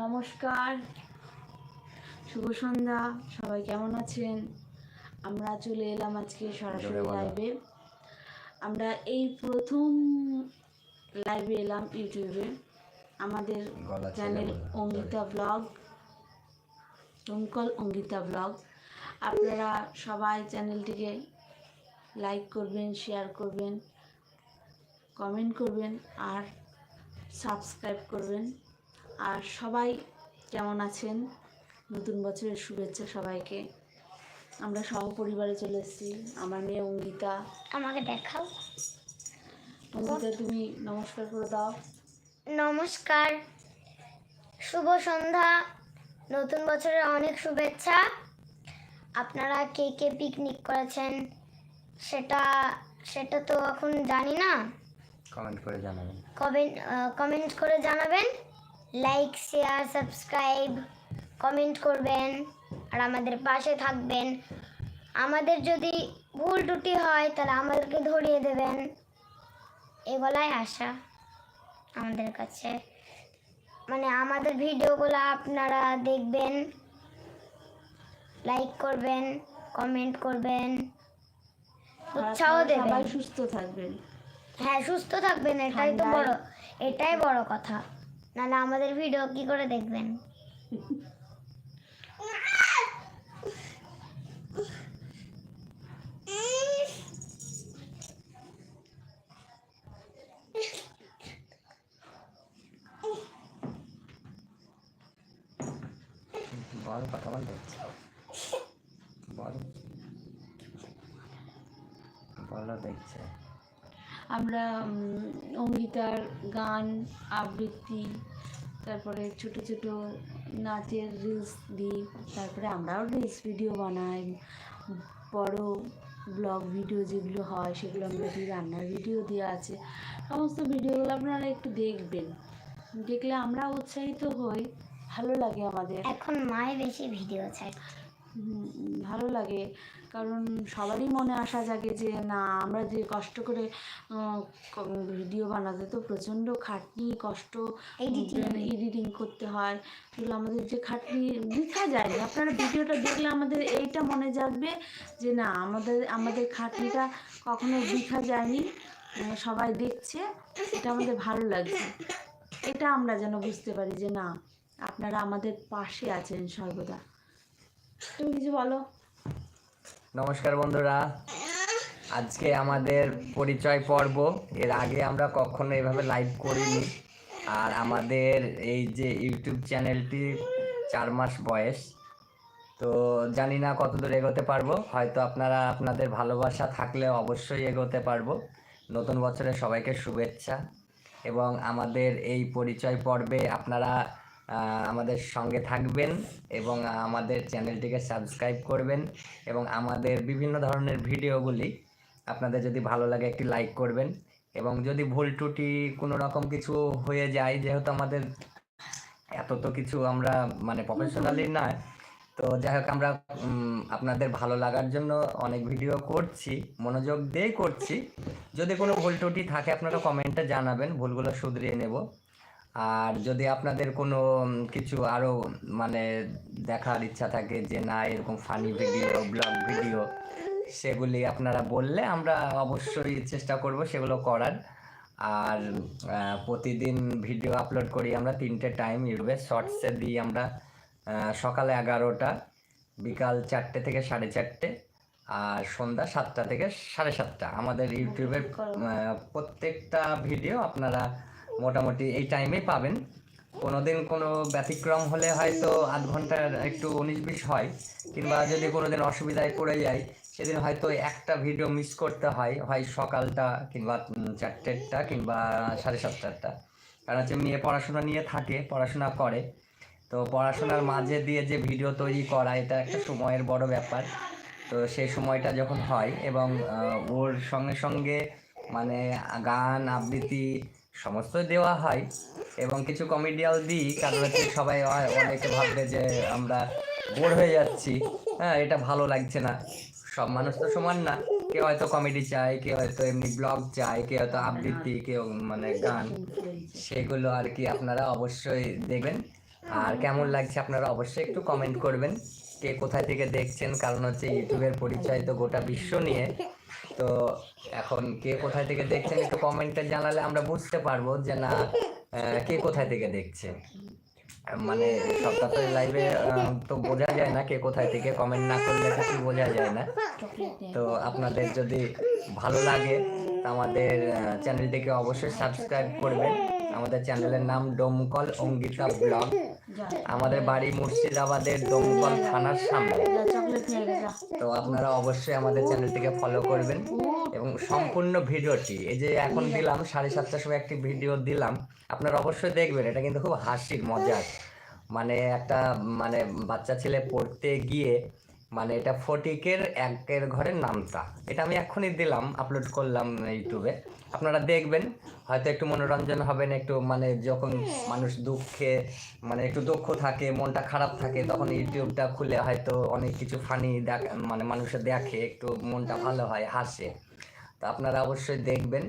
নমস্কার। শুভ সন্ধ্যা। সবাই কেমন আছেন? আমরা চলে এলাম আজকে সরাসরি লাইভে আমরা এই প্রথম লাইভে এলাম ইউটিউবে। আমাদের চ্যানেল। অঙ্গিতা ব্লগ দমকল অঙ্গিতা ব্লগ আপনারা সবাই চ্যানেলটিকে লাইক করবেন শেয়ার করবেন কমেন্ট করবেন আর সাবস্ক্রাইব করবেন। আর সবাই কেমন আছেন? নতুন বছরের শুভেচ্ছা সবাইকে। আমরা সহপরিবারে চলে এসেছি। আমার মেয়ে অঙ্গিতা। আমাকে দেখাও। অঙ্গিতা তুমি নমস্কার করে দাও। নমস্কার। শুভ সন্ধ্যা। নতুন বছরের অনেক শুভেচ্ছা। আপনারা কে কে পিকনিক করেছেন? সেটা সেটা তো এখন জানি না। কমেন্ট করে জানাবেন। কমেন্ট কমেন্ট করে জানাবেন। লাইক শেয়ার সাবস্ক্রাইব কমেন্ট করবেন আর আমাদের পাশে থাকবেন। আমাদের যদি ভুল ত্রুটি হয় তাহলে আমাদেরকে ধরিয়ে দেবেন। এগুলাই আশা আমাদের কাছে। মানে আমাদের ভিডিওগুলো আপনারা দেখবেন লাইক করবেন কমেন্ট করবেন উৎসাহ দেবেন। সবাই সুস্থ থাকবেন। হ্যাঁ সুস্থ থাকবেন এটাই তো বড় এটাই বড় কথা। নাহলে আমাদের ভিডিও কি করে দেখবেন? বল কথা দেখছে। আমরা অঙ্গিতার গান আবৃত্তি তারপরে ছোট ছোট নাচের রিলস দিই তারপরে আমরাও রিলস ভিডিও বানাই বড় ব্লগ ভিডিও যেগুলো হয় সেগুলো আমরা দিই রান্নার ভিডিও দেওয়া আছে। সমস্ত ভিডিওগুলো আপনারা একটু দেখবেন। দেখলে আমরা উৎসাহিত হই ভালো লাগে আমাদের। এখন মায় বেশি ভিডিও হুম, ভালো লাগে। কারণ সবারই মনে আসা জাগে যে না আমরা যে কষ্ট করে ভিডিও বানাতে তো প্রচণ্ড খাটনি কষ্ট. এডিটিং করতে হয়। সেগুলো আমাদের যে খাটনি বৃথা যায়নি। আপনারা ভিডিওটা দেখলে আমাদের এইটা মনে জাগবে যে না আমাদের আমাদের খাটনিটা কখনো বৃথা যায়নি। সবাই দেখছে এটা আমাদের ভালো লাগছে। এটা আমরা যেন বুঝতে পারি যে না আপনারা আমাদের পাশে আছেন সর্বদা। নমস্কার বন্ধুরা। আজকে আমাদের পরিচয় পর্ব। এর আগে আমরা কখনো এভাবে লাইভ করিনি। আর আমাদের এই যে ইউটিউব চ্যানেলটি চার মাস বয়স। তো জানি না কতদূর এগোতে পারব। হয়তো আপনারা আপনাদের ভালোবাসা থাকলে অবশ্যই এগোতে পারব। নতুন বছরে সবাইকে শুভেচ্ছা। এবং আমাদের এই পরিচয় পর্বে আপনারা আমাদের সঙ্গে থাকবেন এবং আমাদের চ্যানেলটিকে সাবস্ক্রাইব করবেন এবং আমাদের বিভিন্ন ধরনের ভিডিওগুলি আপনাদের যদি ভালো লাগে একটি লাইক করবেন এবং যদি ভুল ত্রুটি কোনো রকম কিছু হয়ে যায় যেহেতু আমাদের এত তো কিছু আমরা মানে প্রফেশনালি নয় তো যাই হোক আমরা আপনাদের ভালো লাগার জন্য অনেক ভিডিও করছি মনোযোগ দিয়েই করছি। যদি কোনো ভুল ত্রুটি থাকে আপনারা কমেন্টে জানাবেন ভুলগুলো শুধরিয়ে নেব। আর যদি আপনাদের কোনো কিছু আরও মানে দেখার ইচ্ছা থাকে যে না এরকম ফানি ভিডিও ব্লগ ভিডিও সেগুলি আপনারা বললে আমরা অবশ্যই চেষ্টা করব সেগুলো করার। আর প্রতিদিন ভিডিও আপলোড করি আমরা তিনটে টাইম ইউটিউবে। শর্টসে দিই আমরা সকালে এগারোটা বিকাল চারটে থেকে সাড়ে চারটে আর সন্ধ্যা সাতটা থেকে সাড়ে সাতটা। আমাদের ইউটিউবের প্রত্যেকটা ভিডিও আপনারা মোটামুটি এই টাইমে পাবেন। কোনোদিন কোনো ব্যতিক্রম হলে হয়তো আধ ঘণ্টার একটু উনিশ বিশ হয়, কিংবা যদি কোনোদিন অসুবিধায় পড়ে যায় সেদিন হয়তো একটা ভিডিও মিস করতে হয় হয় সকালটা কিংবা চারটেরটা কিংবা সাড়ে সাতটারটা। কারণ হচ্ছে মেয়ে পড়াশোনা নিয়ে থাকে, পড়াশোনা করে। তো পড়াশোনার মাঝে দিয়ে যে ভিডিও তৈরি করা, এটা একটা সময়ের বড় ব্যাপার। তো সেই সময়টা যখন হয় এবং ওর সঙ্গে সঙ্গে মানে গান, আবৃত্তি সমস্ত দেওয়া হয় এবং কিছু কমেডিয়াল দিই কারণ হচ্ছে সবাই অনেকে ভাববে যে আমরা বোর হয়ে যাচ্ছি। হ্যাঁ এটা ভালো লাগছে না। সব মানুষ তো সমান না। কেউ হয়তো কমেডি চায়, কেউ হয়তো এমনি ব্লগ চায়, কেউ হয়তো আবৃত্তি, কেউ মানে গান। সেগুলো আর কি আপনারা অবশ্যই দেখবেন। আর কেমন লাগছে আপনারা অবশ্যই একটু কমেন্ট করবেন। কে কোথায় থেকে দেখছেন? কারণ হচ্ছে ইউটিউবের পরিচয় তো গোটা বিশ্ব নিয়ে। তো এখন কে কোথায় থেকে দেখছেন একটু কমেন্টে জানালে আমরা বুঝতে পারব যে না কে কোথায় থেকে দেখছে। মানে সবটা তো লাইভে তো বোঝা যায় না কে কোথায় থেকে কমেন্ট না করলে কিছু বোঝা যায় না। তো আপনাদের যদি ভালো লাগে আমাদের চ্যানেলটিকে অবশ্যই সাবস্ক্রাইব করবেন আমাদের চ্যানেলের নাম ডোমকল অঙ্গিতা ব্লগ। আমাদের বাড়ি মুর্শিদাবাদের ডোমকল থানার সামনে। তো আপনারা অবশ্যই আমাদের চ্যানেলটিকে ফলো করবেন এবং সম্পূর্ণ ভিডিওটি, এই যে এখন দিলাম সাড়ে সাতটার সময় একটি ভিডিও দিলাম, আপনারা অবশ্যই দেখবেন, এটা কিন্তু খুব হাসির, মজার। মানে একটা মানে বাচ্চা ছেলে পড়তে গিয়ে মানে এটা ফটিকের একের ঘরের নামটা এটা আমি এখনই দিলাম আপলোড করলাম ইউটিউবে। আপনারা দেখবেন, হয়তো একটু মনোরঞ্জন হবেন একটু মানে যখন মানুষ দুঃখে মানে একটু দুঃখ থাকে, মনটা খারাপ থাকে, তখন ইউটিউবটা খুলে হয়তো অনেক কিছু ফানি দেখ মানে মানুষে দেখে, একটু মনটা ভালো হয়, হাসে। তো আপনারা অবশ্যই দেখবেন।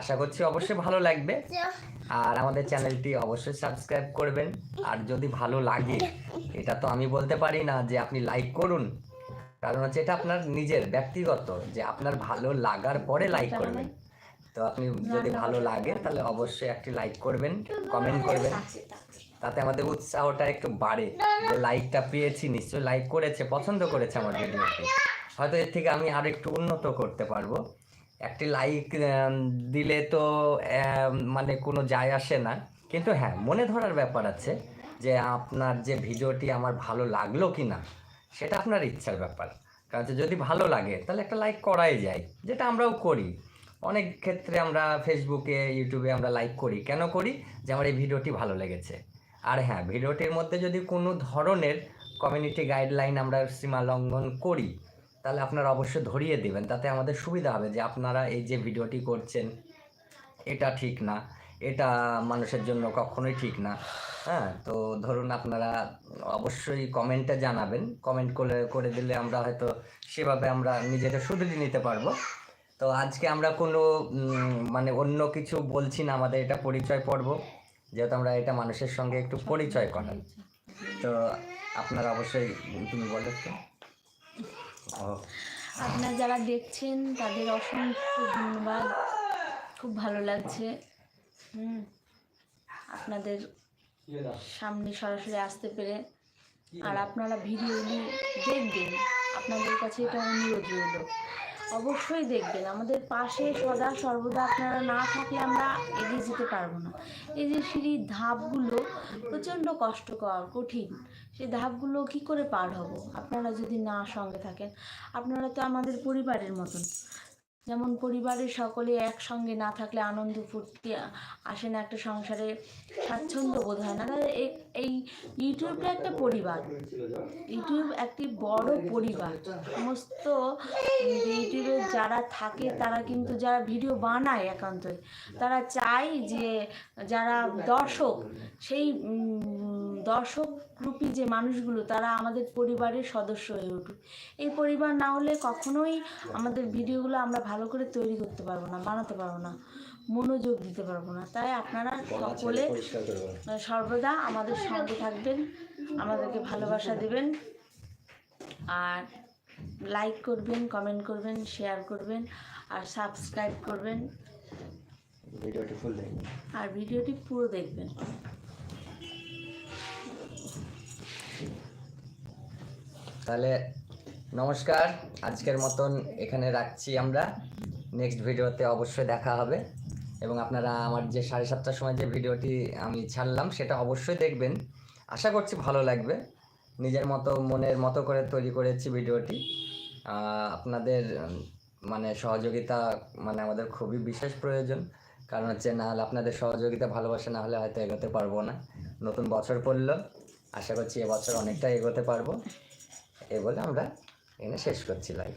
আশা করছি অবশ্যই ভালো লাগবে। আর আমাদের চ্যানেলটি অবশ্যই সাবস্ক্রাইব করবেন। আর যদি ভালো লাগে, এটা তো আমি বলতে পারি না যে আপনি লাইক করুন। কারণ হচ্ছে এটা আপনার নিজের ব্যক্তিগত যে আপনার ভালো লাগার পরে লাইক করবেন। তো আপনি যদি ভালো লাগে, তাহলে অবশ্যই একটি লাইক করবেন কমেন্ট করবেন। তাতে আমাদের উৎসাহটা একটু বাড়ে। যে লাইকটা পেয়েছি, নিশ্চয়ই লাইক করেছে, পছন্দ করেছে আমার ভিডিওটি হয়তো এর থেকে আমি আরও একটু উন্নত করতে পারব। একটি লাইক দিলে তো মানে কোনো যায় আসে না। কিন্তু হ্যাঁ মনে ধরার ব্যাপার আছে যে আপনার যে ভিডিওটি আমার ভালো লাগল কি না সেটা আপনার ইচ্ছার ব্যাপার। কারণ যদি ভালো লাগে, তাহলে একটা লাইক করাই যায়, যেটা আমরাও করি। অনেক ক্ষেত্রে আমরা ফেসবুকে ইউটিউবে আমরা লাইক করি। কেন করি? যে আমার এই ভিডিওটি ভালো লেগেছে। আর হ্যাঁ ভিডিওটির মধ্যে যদি কোনো ধরনের কমিউনিটি গাইডলাইন আমরা সীমা লঙ্ঘন করি তাহলে আপনারা অবশ্যই ধরিয়ে দিবেন। তাতে আমাদের সুবিধা হবে যে আপনারা এই যে ভিডিওটি করছেন, এটা ঠিক না, এটা মানুষের জন্য কখনোই ঠিক না। হ্যাঁ তো ধরুন আপনারা অবশ্যই কমেন্টে জানাবেন। কমেন্ট করে করে দিলে আমরা হয়তো সেভাবে আমরা নিজেকে শুধরে নিতে পারব। তো আজকে আমরা কোনো মানে অন্য কিছু বলছি না, আমাদের এটা পরিচয় পর্ব। যেহেতু আমরা এটা মানুষের সঙ্গে একটু পরিচয় করাই তো আপনারা অবশ্যই, তুমি বলো আপনারা যারা দেখছেন, তাদের অসংখ্য ধন্যবাদ। খুব ভালো লাগছে। হুম, আপনাদের সামনে সরাসরি আসতে পেরে। আর আপনারা ভিডিওগুলি দেখবেন। আপনাদের কাছে এটা অনুরোধ রইল। অবশ্যই দেখবেন। আমাদের পাশে সদা সর্বদা আপনারা না থাকলে আমরা এগিয়ে যেতে পারব না। এই যে সিঁড়ির ধাপগুলো প্রচণ্ড কষ্টকর, কঠিন সেই ধাপগুলো কি করে পার হব? আপনারা যদি না সঙ্গে থাকেন, আপনারা তো আমাদের পরিবারের মতন। যেমন পরিবারের সকলে একসঙ্গে না থাকলে আনন্দ ফুর্তি আসে না, একটা সংসারে স্বাচ্ছন্দ্য বোধ হয় না। এই- ইউটিউবটা একটা পরিবার। ইউটিউব একটি বড় পরিবার। সমস্ত ইউটিউবে যারা থাকে, তারা কিন্তু যারা ভিডিও বানায় একান্তই, তারা চায় যে যারা দর্শক, সেই দর্শক রূপী যে মানুষগুলো তারা আমাদের পরিবারের সদস্য হয়ে উঠুক। এই পরিবার না হলে কখনোই আমাদের ভিডিওগুলো আমরা ভালো করে তৈরি করতে পারব না বানাতে পারব না মনোযোগ দিতে পারব না। তাই আপনারা সকলে সর্বদা আমাদের সঙ্গে থাকবেন আমাদেরকে ভালোবাসা দেবেন আর লাইক করবেন কমেন্ট করবেন শেয়ার করবেন আর সাবস্ক্রাইব করবেন। ভিডিওটি ফুল দেখুন আর ভিডিওটি পুরো দেখবেন। তাহলে নমস্কার, আজকের মতন এখানে রাখছি আমরা। নেক্সট ভিডিওতে অবশ্যই দেখা হবে। এবং আপনারা আমার যে সাড়ে সাতটার সময় যে ভিডিওটি আমি ছাড়লাম, সেটা অবশ্যই দেখবেন। আশা করছি ভালো লাগবে। নিজের মতো, মনের মতো করে তৈরি করেছি ভিডিওটি। আপনাদের মানে সহযোগিতা মানে আমাদের খুবই বিশেষ প্রয়োজন। কারণ হচ্ছে, না হলে আপনাদের সহযোগিতা, ভালোবাসা না হলে হয়তো এগোতে পারব না। নতুন বছর পড়ল। আশা করছি এবছর অনেকটা এগোতে পারব। এ বলে আমরা এখানে শেষ করছি লাইভ